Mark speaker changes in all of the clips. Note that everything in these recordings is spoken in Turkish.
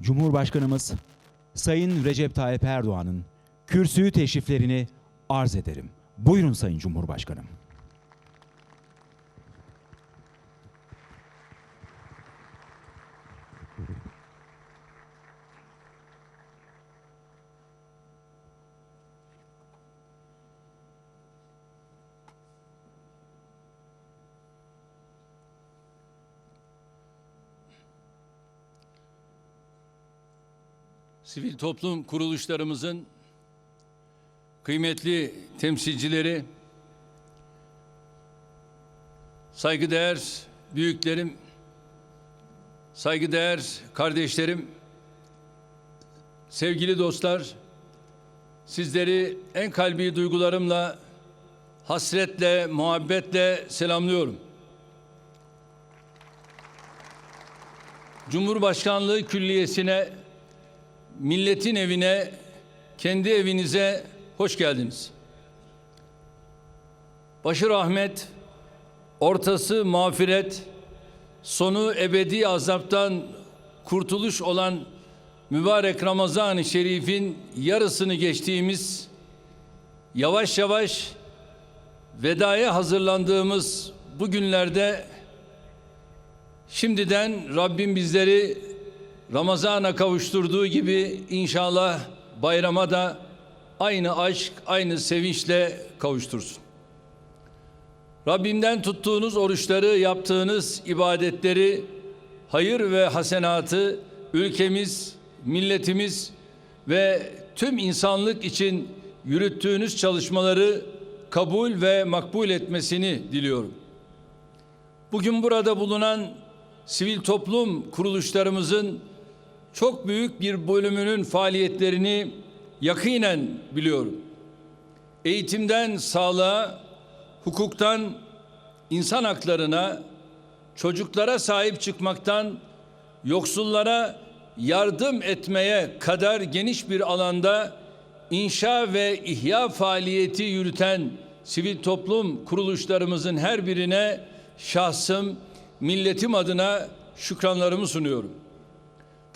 Speaker 1: Cumhurbaşkanımız Sayın Recep Tayyip Erdoğan'ın kürsüyü teşriflerini arz ederim. Buyurun Sayın Cumhurbaşkanım.
Speaker 2: Sivil toplum kuruluşlarımızın kıymetli temsilcileri, saygıdeğer büyüklerim, saygıdeğer kardeşlerim, sevgili dostlar, sizleri en kalbi duygularımla, hasretle, muhabbetle selamlıyorum. Cumhurbaşkanlığı Külliyesi'ne milletin evine, kendi evinize hoş geldiniz. Başı rahmet, ortası mağfiret, sonu ebedi azaptan kurtuluş olan mübarek Ramazan-ı Şerif'in yarısını geçtiğimiz yavaş yavaş vedaya hazırlandığımız bu günlerde şimdiden Rabbim bizleri Ramazan'a kavuşturduğu gibi inşallah bayrama da aynı aşk, aynı sevinçle kavuştursun. Rabbimden tuttuğunuz oruçları, yaptığınız ibadetleri, hayır ve hasenatı ülkemiz, milletimiz ve tüm insanlık için yürüttüğünüz çalışmaları kabul ve makbul etmesini diliyorum. Bugün burada bulunan sivil toplum kuruluşlarımızın çok büyük bir bölümünün faaliyetlerini yakinen biliyorum. Eğitimden sağlığa, hukuktan insan haklarına, çocuklara sahip çıkmaktan yoksullara yardım etmeye kadar geniş bir alanda inşa ve ihya faaliyeti yürüten sivil toplum kuruluşlarımızın her birine şahsım, milletim adına şükranlarımı sunuyorum.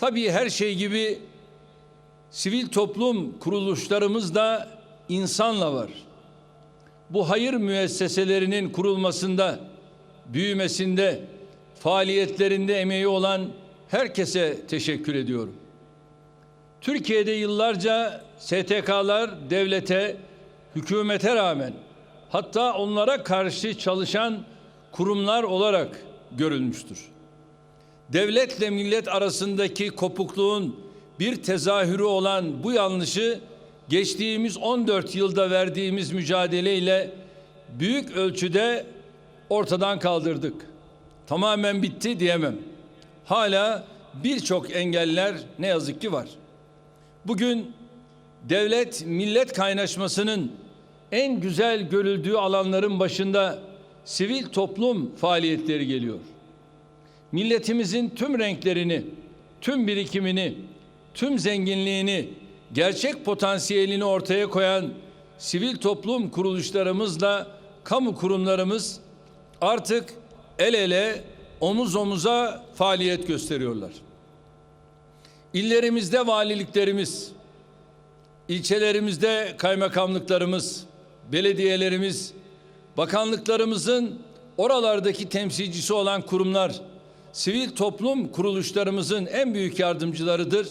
Speaker 2: Tabii her şey gibi sivil toplum kuruluşlarımız da insanla var. Bu hayır müesseselerinin kurulmasında, büyümesinde, faaliyetlerinde emeği olan herkese teşekkür ediyorum. Türkiye'de yıllarca STK'lar devlete, hükümete rağmen hatta onlara karşı çalışan kurumlar olarak görülmüştür devletle millet arasındaki kopukluğun bir tezahürü olan bu yanlışı geçtiğimiz 14 yılda verdiğimiz mücadeleyle büyük ölçüde ortadan kaldırdık. Tamamen bitti diyemem. Hala birçok engeller ne yazık ki var. Bugün devlet millet kaynaşmasının en güzel görüldüğü alanların başında sivil toplum faaliyetleri geliyor milletimizin tüm renklerini, tüm birikimini, tüm zenginliğini, gerçek potansiyelini ortaya koyan sivil toplum kuruluşlarımızla kamu kurumlarımız artık el ele, omuz omuza faaliyet gösteriyorlar. İllerimizde valiliklerimiz, ilçelerimizde kaymakamlıklarımız, belediyelerimiz, bakanlıklarımızın oralardaki temsilcisi olan kurumlar sivil toplum kuruluşlarımızın en büyük yardımcılarıdır.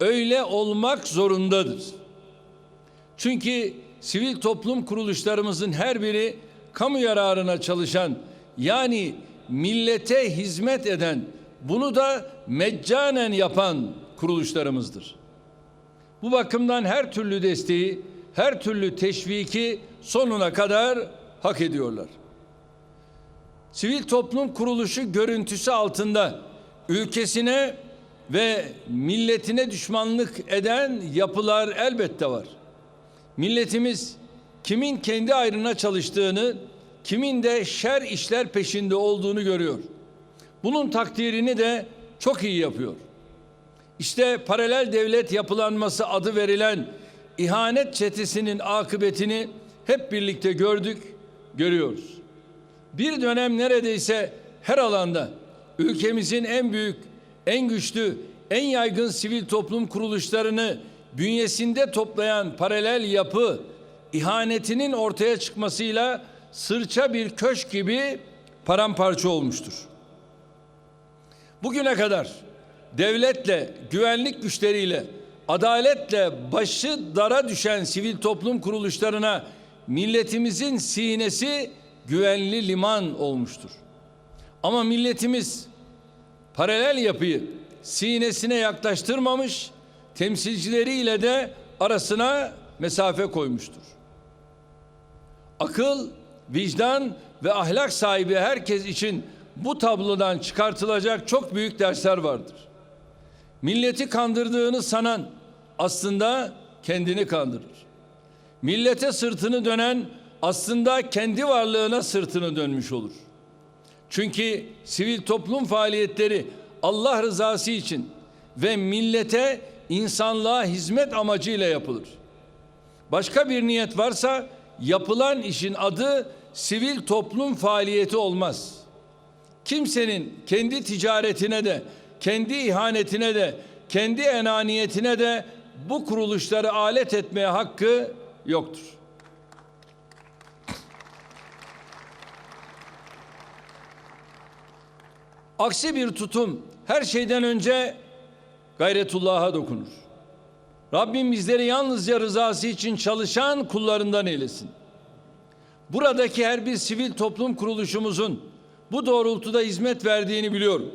Speaker 2: Öyle olmak zorundadır. Çünkü sivil toplum kuruluşlarımızın her biri kamu yararına çalışan yani millete hizmet eden bunu da meccanen yapan kuruluşlarımızdır. Bu bakımdan her türlü desteği, her türlü teşviki sonuna kadar hak ediyorlar sivil toplum kuruluşu görüntüsü altında ülkesine ve milletine düşmanlık eden yapılar elbette var. Milletimiz kimin kendi ayrına çalıştığını, kimin de şer işler peşinde olduğunu görüyor. Bunun takdirini de çok iyi yapıyor. İşte paralel devlet yapılanması adı verilen ihanet çetesinin akıbetini hep birlikte gördük, görüyoruz bir dönem neredeyse her alanda ülkemizin en büyük, en güçlü, en yaygın sivil toplum kuruluşlarını bünyesinde toplayan paralel yapı ihanetinin ortaya çıkmasıyla sırça bir köşk gibi paramparça olmuştur. Bugüne kadar devletle, güvenlik güçleriyle, adaletle başı dara düşen sivil toplum kuruluşlarına milletimizin sinesi güvenli liman olmuştur. Ama milletimiz paralel yapıyı sinesine yaklaştırmamış, temsilcileriyle de arasına mesafe koymuştur. Akıl, vicdan ve ahlak sahibi herkes için bu tablodan çıkartılacak çok büyük dersler vardır. Milleti kandırdığını sanan aslında kendini kandırır. Millete sırtını dönen aslında kendi varlığına sırtını dönmüş olur. Çünkü sivil toplum faaliyetleri Allah rızası için ve millete insanlığa hizmet amacıyla yapılır. Başka bir niyet varsa yapılan işin adı sivil toplum faaliyeti olmaz. Kimsenin kendi ticaretine de, kendi ihanetine de, kendi enaniyetine de bu kuruluşları alet etmeye hakkı yoktur. Aksi bir tutum her şeyden önce gayretullah'a dokunur. Rabbim bizleri yalnızca rızası için çalışan kullarından eylesin. Buradaki her bir sivil toplum kuruluşumuzun bu doğrultuda hizmet verdiğini biliyorum.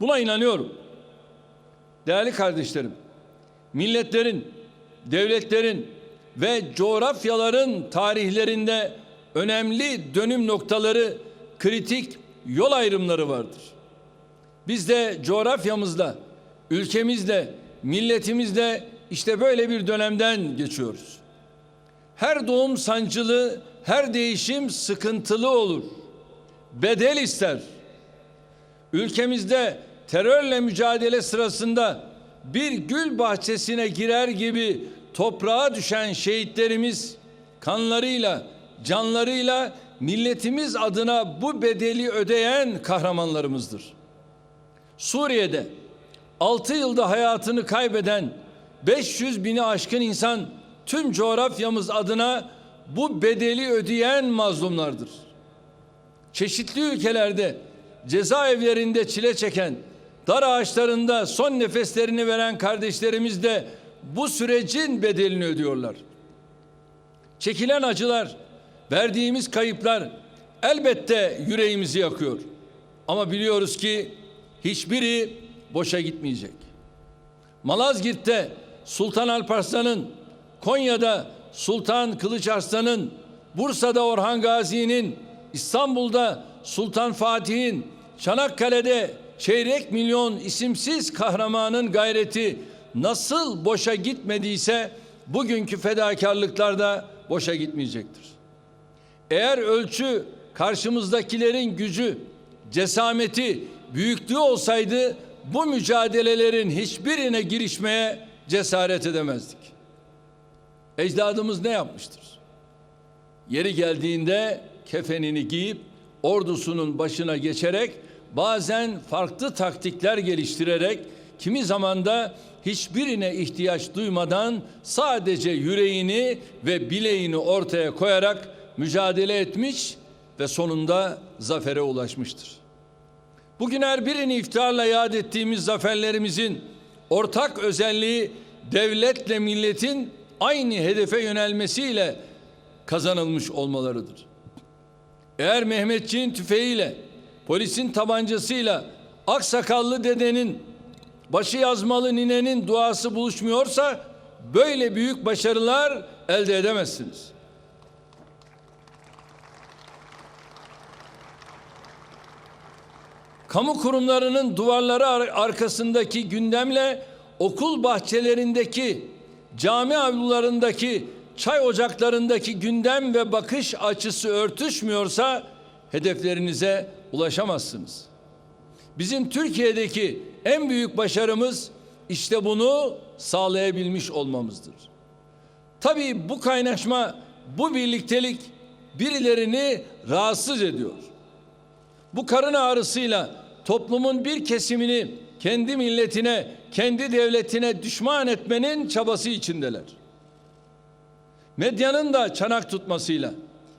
Speaker 2: Buna inanıyorum. Değerli kardeşlerim, milletlerin, devletlerin ve coğrafyaların tarihlerinde önemli dönüm noktaları, kritik yol ayrımları vardır. Biz de coğrafyamızda, ülkemizde, milletimizde işte böyle bir dönemden geçiyoruz. Her doğum sancılı, her değişim sıkıntılı olur. Bedel ister. Ülkemizde terörle mücadele sırasında bir gül bahçesine girer gibi toprağa düşen şehitlerimiz kanlarıyla, canlarıyla milletimiz adına bu bedeli ödeyen kahramanlarımızdır. Suriye'de 6 yılda hayatını kaybeden 500 bini aşkın insan tüm coğrafyamız adına bu bedeli ödeyen mazlumlardır. Çeşitli ülkelerde cezaevlerinde çile çeken, dar ağaçlarında son nefeslerini veren kardeşlerimiz de bu sürecin bedelini ödüyorlar. Çekilen acılar, verdiğimiz kayıplar elbette yüreğimizi yakıyor. Ama biliyoruz ki hiçbiri boşa gitmeyecek. Malazgirt'te Sultan Alparslan'ın, Konya'da Sultan Kılıç Arslan'ın, Bursa'da Orhan Gazi'nin, İstanbul'da Sultan Fatih'in, Çanakkale'de çeyrek milyon isimsiz kahramanın gayreti nasıl boşa gitmediyse bugünkü fedakarlıklar da boşa gitmeyecektir. Eğer ölçü karşımızdakilerin gücü, cesameti, büyüklüğü olsaydı bu mücadelelerin hiçbirine girişmeye cesaret edemezdik. Ecdadımız ne yapmıştır? Yeri geldiğinde kefenini giyip ordusunun başına geçerek bazen farklı taktikler geliştirerek kimi zamanda hiçbirine ihtiyaç duymadan sadece yüreğini ve bileğini ortaya koyarak mücadele etmiş ve sonunda zafere ulaşmıştır. Bugün her birini iftiharla yad ettiğimiz zaferlerimizin ortak özelliği devletle milletin aynı hedefe yönelmesiyle kazanılmış olmalarıdır. Eğer Mehmetçiğin tüfeğiyle, polisin tabancasıyla, aksakallı dedenin, başı yazmalı ninenin duası buluşmuyorsa böyle büyük başarılar elde edemezsiniz. Kamu kurumlarının duvarları ar- arkasındaki gündemle okul bahçelerindeki, cami avlularındaki, çay ocaklarındaki gündem ve bakış açısı örtüşmüyorsa hedeflerinize ulaşamazsınız. Bizim Türkiye'deki en büyük başarımız işte bunu sağlayabilmiş olmamızdır. Tabii bu kaynaşma, bu birliktelik birilerini rahatsız ediyor. Bu karın ağrısıyla toplumun bir kesimini kendi milletine, kendi devletine düşman etmenin çabası içindeler. Medyanın da çanak tutmasıyla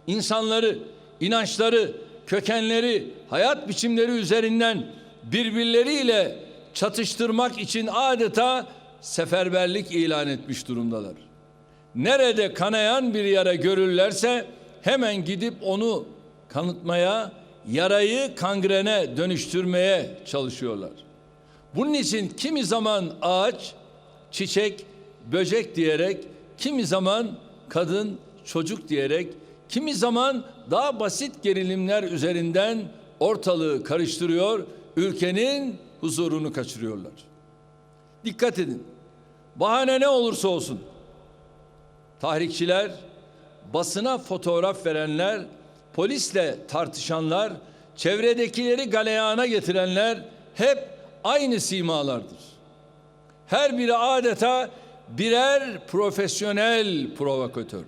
Speaker 2: insanları, inançları, kökenleri, hayat biçimleri üzerinden birbirleriyle çatıştırmak için adeta seferberlik ilan etmiş durumdalar. Nerede kanayan bir yara görürlerse hemen gidip onu kanıtmaya, yarayı kangrene dönüştürmeye çalışıyorlar. Bunun için kimi zaman ağaç, çiçek, böcek diyerek, kimi zaman kadın, çocuk diyerek, kimi zaman daha basit gerilimler üzerinden ortalığı karıştırıyor, ülkenin huzurunu kaçırıyorlar. Dikkat edin. Bahane ne olursa olsun. Tahrikçiler, basına fotoğraf verenler, polisle tartışanlar, çevredekileri galeyana getirenler hep aynı simalardır. Her biri adeta birer profesyonel provokatör.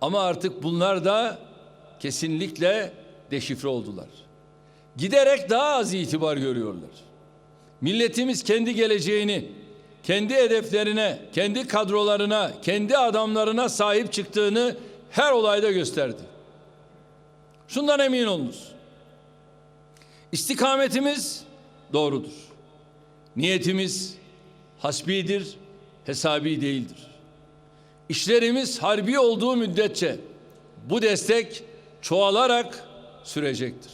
Speaker 2: Ama artık bunlar da kesinlikle deşifre oldular. Giderek daha az itibar görüyorlar. Milletimiz kendi geleceğini, kendi hedeflerine, kendi kadrolarına, kendi adamlarına sahip çıktığını her olayda gösterdi. Şundan emin olunuz. İstikametimiz doğrudur. Niyetimiz hasbidir, hesabi değildir. İşlerimiz harbi olduğu müddetçe bu destek çoğalarak sürecektir.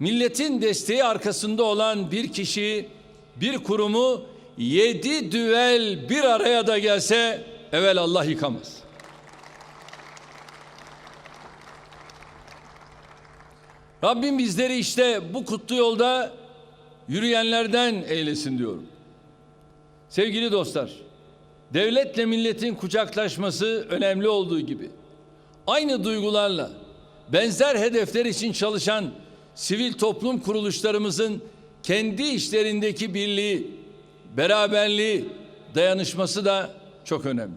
Speaker 2: Milletin desteği arkasında olan bir kişi, bir kurumu yedi düvel bir araya da gelse evvel Allah yıkamaz. Rabbim bizleri işte bu kutlu yolda yürüyenlerden eylesin diyorum. Sevgili dostlar, devletle milletin kucaklaşması önemli olduğu gibi aynı duygularla benzer hedefler için çalışan sivil toplum kuruluşlarımızın kendi işlerindeki birliği, beraberliği, dayanışması da çok önemli.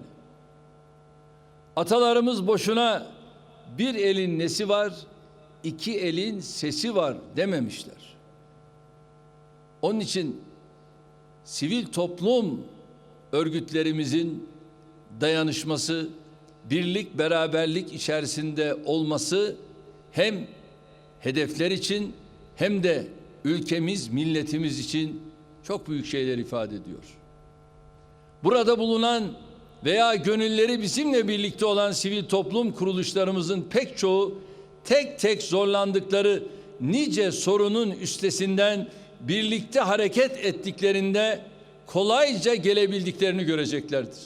Speaker 2: Atalarımız boşuna bir elin nesi var, iki elin sesi var dememişler. Onun için sivil toplum örgütlerimizin dayanışması, birlik, beraberlik içerisinde olması hem hedefler için hem de ülkemiz, milletimiz için çok büyük şeyler ifade ediyor. Burada bulunan veya gönülleri bizimle birlikte olan sivil toplum kuruluşlarımızın pek çoğu tek tek zorlandıkları nice sorunun üstesinden birlikte hareket ettiklerinde kolayca gelebildiklerini göreceklerdir.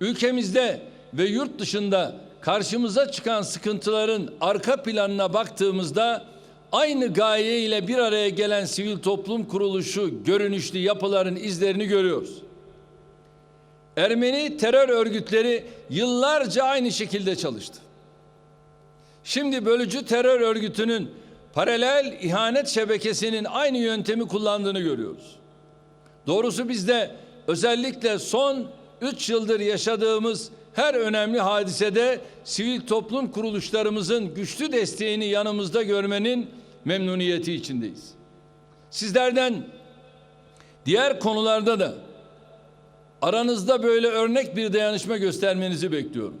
Speaker 2: Ülkemizde ve yurt dışında karşımıza çıkan sıkıntıların arka planına baktığımızda aynı gaye ile bir araya gelen sivil toplum kuruluşu görünüşlü yapıların izlerini görüyoruz. Ermeni terör örgütleri yıllarca aynı şekilde çalıştı. Şimdi bölücü terör örgütünün paralel ihanet şebekesinin aynı yöntemi kullandığını görüyoruz. Doğrusu bizde özellikle son 3 yıldır yaşadığımız her önemli hadisede sivil toplum kuruluşlarımızın güçlü desteğini yanımızda görmenin memnuniyeti içindeyiz. Sizlerden diğer konularda da aranızda böyle örnek bir dayanışma göstermenizi bekliyorum.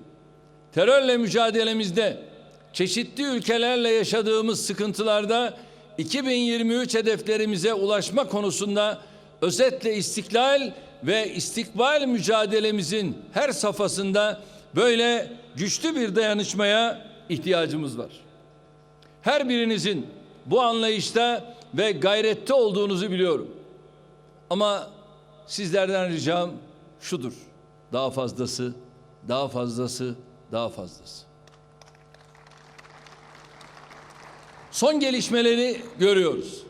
Speaker 2: Terörle mücadelemizde çeşitli ülkelerle yaşadığımız sıkıntılarda 2023 hedeflerimize ulaşma konusunda özetle istiklal ve istikbal mücadelemizin her safhasında böyle güçlü bir dayanışmaya ihtiyacımız var. Her birinizin bu anlayışta ve gayrette olduğunuzu biliyorum. Ama sizlerden ricam şudur. Daha fazlası, daha fazlası, daha fazlası. Son gelişmeleri görüyoruz.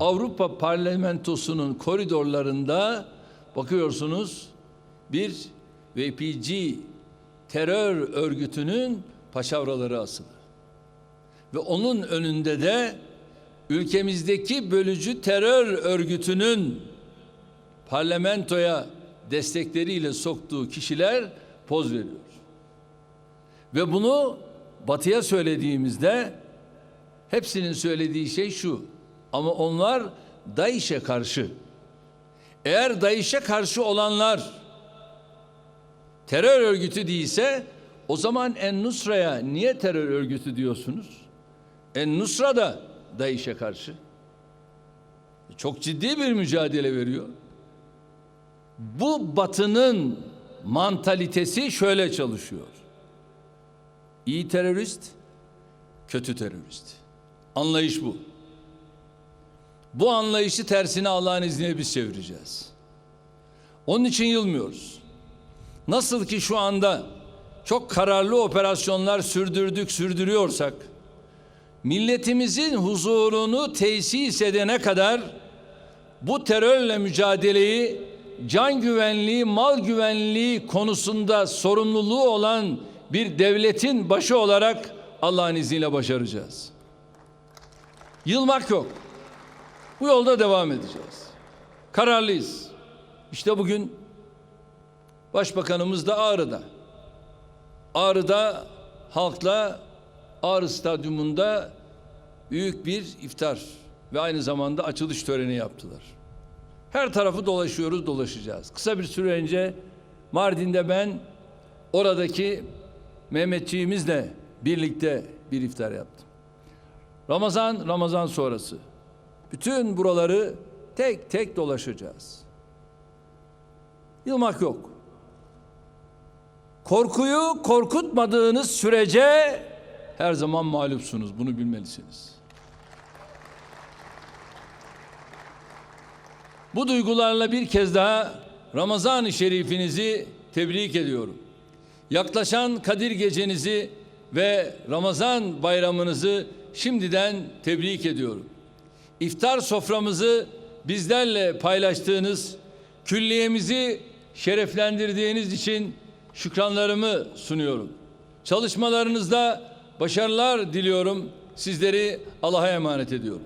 Speaker 2: Avrupa Parlamentosu'nun koridorlarında bakıyorsunuz bir VPG terör örgütünün paçavraları asılı. Ve onun önünde de ülkemizdeki bölücü terör örgütünün parlamentoya destekleriyle soktuğu kişiler poz veriyor. Ve bunu batıya söylediğimizde hepsinin söylediği şey şu. Ama onlar DAEŞ'e karşı eğer DAEŞ'e karşı olanlar terör örgütü değilse o zaman En-Nusra'ya niye terör örgütü diyorsunuz? En-Nusra da DAEŞ'e karşı. Çok ciddi bir mücadele veriyor. Bu batının mantalitesi şöyle çalışıyor. İyi terörist, kötü terörist. Anlayış bu. Bu anlayışı tersine Allah'ın izniyle biz çevireceğiz. Onun için yılmıyoruz. Nasıl ki şu anda çok kararlı operasyonlar sürdürdük, sürdürüyorsak, milletimizin huzurunu tesis edene kadar bu terörle mücadeleyi can güvenliği, mal güvenliği konusunda sorumluluğu olan bir devletin başı olarak Allah'ın izniyle başaracağız. Yılmak yok. Bu yolda devam edeceğiz. Kararlıyız. İşte bugün Başbakanımız da Ağrı'da. Ağrı'da halkla Ağrı Stadyumunda büyük bir iftar ve aynı zamanda açılış töreni yaptılar. Her tarafı dolaşıyoruz, dolaşacağız. Kısa bir süre önce Mardin'de ben oradaki Mehmetçiğimizle birlikte bir iftar yaptım. Ramazan, Ramazan sonrası. Bütün buraları tek tek dolaşacağız. Yılmak yok. Korkuyu korkutmadığınız sürece her zaman mağlupsunuz. Bunu bilmelisiniz. Bu duygularla bir kez daha Ramazan-ı Şerifinizi tebrik ediyorum. Yaklaşan Kadir Gecenizi ve Ramazan bayramınızı şimdiden tebrik ediyorum. İftar soframızı bizlerle paylaştığınız, külliyemizi şereflendirdiğiniz için şükranlarımı sunuyorum. Çalışmalarınızda başarılar diliyorum. Sizleri Allah'a emanet ediyorum.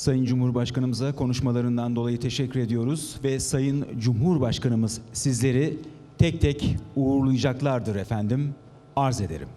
Speaker 1: Sayın Cumhurbaşkanımıza konuşmalarından dolayı teşekkür ediyoruz ve Sayın Cumhurbaşkanımız sizleri tek tek uğurlayacaklardır efendim. Arz ederim.